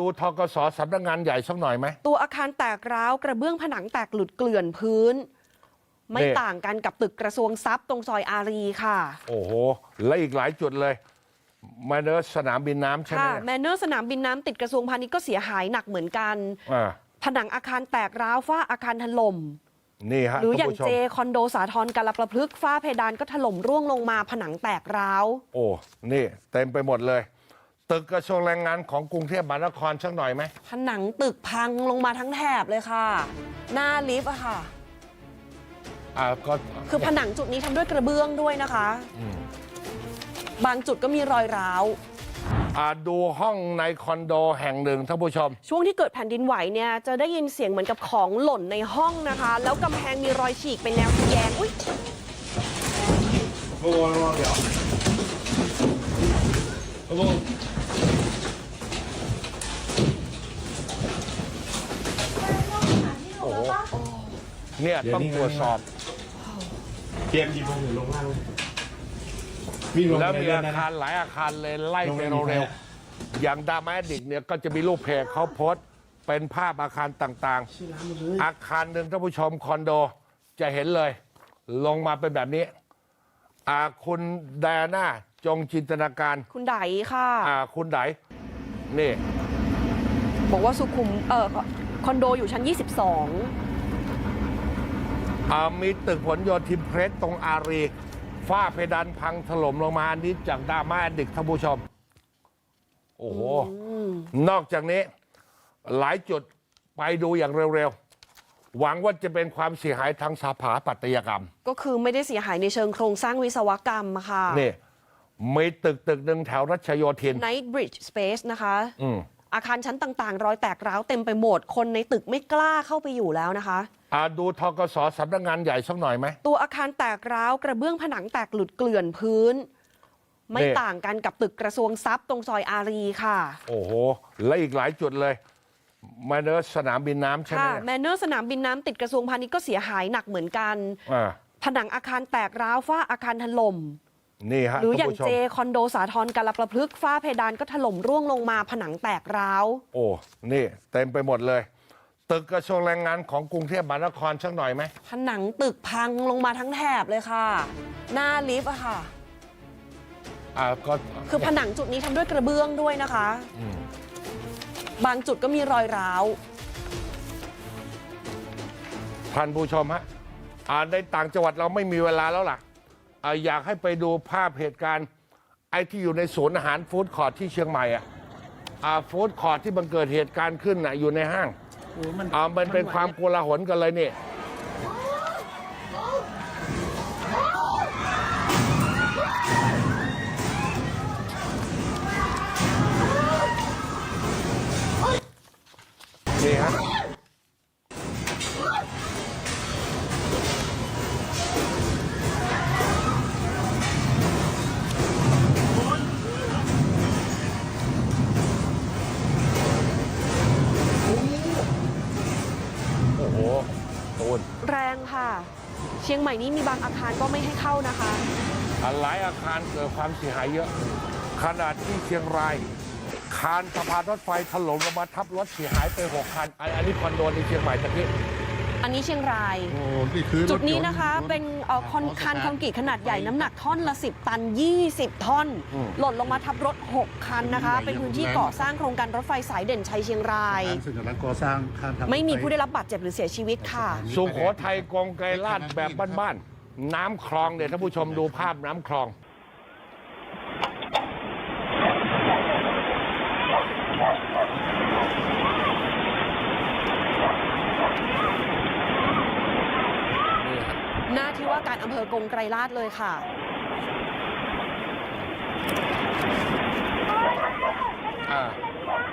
ดูทกสสำนักงานใหญ่สักหน่อยไหม ตัวอาคารแตกร้าวกระเบื้องผนังแตกหลุดเกลื่อนพื้น ไม่นี่ ต่างกันกับตึกกระทรวงทรัพย์ตรงซอยอารีค่ะ โอ้โห และอีกหลายจุดเลย มาเดินสนามบินน้ำใช่ไหมค่ะเนี่ยแมนเนอร์สนามบินน้ำติดกระทรวงพาณิชย์ก็เสียหายหนักเหมือนกัน อ่าผนังอาคารแตกร้าวฝ้าอาคารถล่ม นี่ฮะหรืออท่าย่านงผู้ชม เจคอนโดสาทรกาลประพฤกษ์ฝ้าเพดานก็ถล่มร่วงลงมาผนังแตกร้าว โอ้ นี่ เต็มไปหมดเลย ตึกกระทรวงแรงงานของกรุงเทพมหานครสักหน่อยไหมผนังตึกพังลงมาทั้งแถบเลยค่ะ หน้าลิฟต์อะค่ะ อ่าก็คือผนังจุดนี้ทำด้วยกระเบื้องด้วยนะคะ อืมบางจุดก็มีรอยร้าว อ่าดูห้องในคอนโดแห่งหนึ่งท่านผู้ชม ช่วงที่เกิดแผ่นดินไหวเนี่ยจะได้ยินเสียงเหมือนกับของหล่นในห้องนะคะ แล้วกำแพงมีรอยฉีกเป็นแนวทะแยงอุ้ย โอ้โหเดี๋ยวโอ้โห โอ้โห เนี่ยต้องตรวจสอบเกมหยิบมือถือลงล่างเลยวิ่งลงแล้วไปมีเรื่ออายๆคารนะหลายอาคารเลยไล่ลงไปไปมีเร็วแพ้ๆอย่างดามาดิกเนี่ยก็จะมีรูปเพจเขาโพสต์เป็นภาพอาคารต่างๆ อาคารหนึ่งท่านผู้ชมคอนโดจะเห็นเลย ลงมาเป็นแบบนี้อ่าคุณไดอาน่าจงจินตนาการ คุณไดค่ะอ่าคุณไดนี่ บอกว่าสุขุมเออคอนโดอยู่ชั้น 22อ่า มีตึกผลโยธินเพรสตรงอารีฝ้าเพดานพังถล่มลงมาอันนี้จากดราม่าแอดดิกท่านผู้ชม โอ้โห นอกจากนี้ หลายจุดไปดูอย่างเร็วๆ หวังว่าจะเป็นความเสียหายทางสถาปัตยกรรม ก็คือไม่ได้เสียหายในเชิงโครงสร้างวิศวกรรมอะค่ะ นี่มีตึกตึกหนึ่งแถวรัชโยธิน Night Bridge Space นะคะอืมอาคารชั้นต่างๆ รอยแตกร้าวเต็มไปหมด คนในตึกไม่กล้าเข้าไปอยู่แล้วนะคะ อ่าดูทกสสำนักงานใหญ่สักหน่อยไหม ตัวอาคารแตกร้าวกระเบื้องผนังแตกหลุดเกลื่อนพื้น ไม่นี่ ต่างกันกับตึกกระทรวงทรัพย์ตรงซอยอารีค่ะ โอ้โห และอีกหลายจุดเลยมาเดินสนามบินน้ำใช่ไหมค่ะเนี่ยแมนเนอร์สนามบินน้ำติดกระทรวงพาณิชย์ก็เสียหายหนักเหมือนกัน อ่าผนังอาคารแตกร้าวฝ้าอาคารถล่ม นี่ฮะหรืออท่าย่านงผู้ชมเจคอนโดสาทรกาลประพฤกษ์ฝ้าเพดานก็ถล่มร่วงลงมาผนังแตกร้าว โอ้ นี่ เต็มไปหมดเลย ตึกกระทรวงแรงงานของกรุงเทพมหานครสักหน่อยไหมผนังตึกพังลงมาทั้งแถบเลยค่ะ หน้าลิฟต์อะค่ะ อ่าก็คือผนังจุดนี้ทำด้วยกระเบื้องด้วยนะคะ อืมบางจุดก็มีรอยร้าว ท่านผู้ชมฮะอ่าในต่างจังหวัดเราไม่มีเวลาแล้วล่ะอ่าอยากให้ไปดูภาพเหตุการณ์ ไอ้ที่อยู่ในศูนย์อาหารฟู้ดคอร์ทที่เชียงใหม่อะอ่าฟู้ดคอร์ทที่มันเกิดเหตุการณ์ขึ้นน่ะอยู่ในห้าง อ่ามันเป็นความโกลาหลกันเลยนี่นี่ แรงค่ะ เชียงใหม่นี้มีบางอาคารก็ไม่ให้เข้านะคะอะหลายอาคารเกิดความเสียหายเยอะ ขนาดที่เชียงราย คานสะพานรถไฟถล่มลงมาทับรถเสียหายไปหกคัน อันอันนี้คอนโดในเชียงใหม่ตะกี้ อันนี้เชียงราย โอ้นี่คือรถจุดนี้ยต์นะคะรถเป็นเอ่อคอนขอสคานตาร์ทคอนกรีตขนาดใหญ่น้ำหนักท่อนละ 10 ตัน 20 ท่อน อืม หล่นลงมาทับรถ 6 คันนะคะ เป็นพื้นที่ก่อสร้างโครงการรถไฟสายเด่นชัยเชียงราย ซึ่งกำลังก่อสร้างข้ามทางไม่มีผู้ได้รับบาดเจ็บหรือเสียชีวิตค่ะ สุโขทัยกองไกรลาดแบบบ้านๆน้ำคลองเนี่ยท่านผู้ชมดูภาพน้ำคลอง หน้าที่ว่าการอำเภอกงไกรลาดเลยค่ะ อ่า